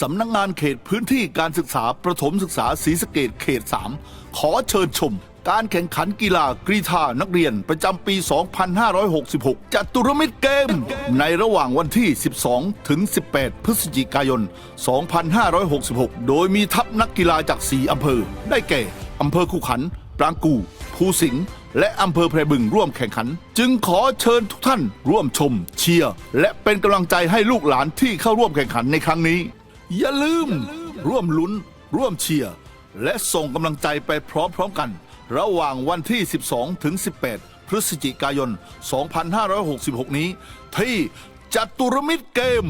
สำนักงานเขตพื้นที่การศึกษาประถมศึกษาศรีสะเกดเขต 3 ขอเชิญชม การแข่งขันกีฬากรีธานักเรียนประจำปี 2566จัตุรมิตรเกม ในระหว่างวันที่ 12 ถึง 18 พฤศจิกายน 2566 โดยมีทัพนักกีฬาจาก 4 อำเภอ ได้แก่ อำเภอคูขัน ปรางกูภูสิงห์และอำเภอไพรบึงร่วมแข่งขัน จึงขอเชิญทุกท่านร่วมชม เชียร์ และเป็นกำลังใจให้ลูกหลานที่เข้าร่วมแข่งขันในครั้งนี้ อย่าลืม ร่วมลุ้น ร่วมเชียร์ และส่งกำลังใจไปพร้อมๆกัน ระหว่างวันที่ 12 ถึง 18 พฤศจิกายน 2566 นี้ ที่จัตุรมิตรเกม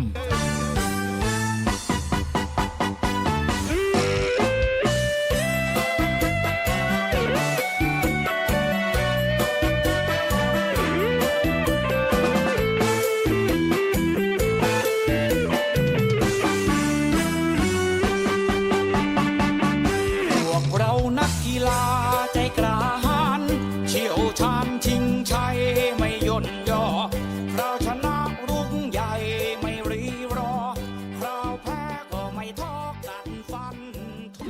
กกีฬาใจกล้าหาญเชี่ยวชาญชิงชัยไม่ย่นย่อเราชนะรุ่งใหญ่ไม่รีรอเราแพ้ก็ไม่ท้อกัดฟัน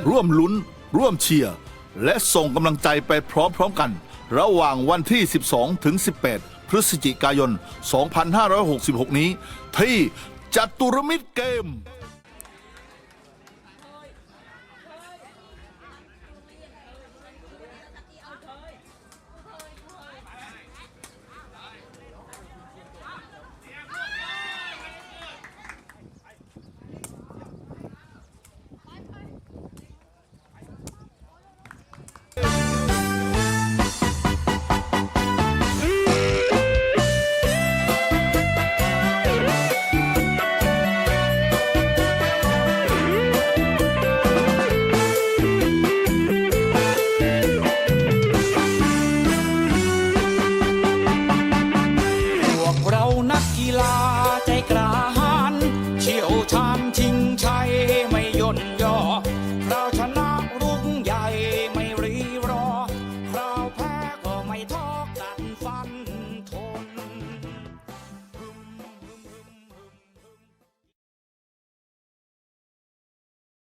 ร่วมลุ้น ร่วมเชียร์ และส่งกำลังใจไปพร้อมๆกัน ระหว่างวันที่ 12 ถึง 18 พฤศจิกายน 2566 นี้ ที่จัตุรมิตรเกม lá.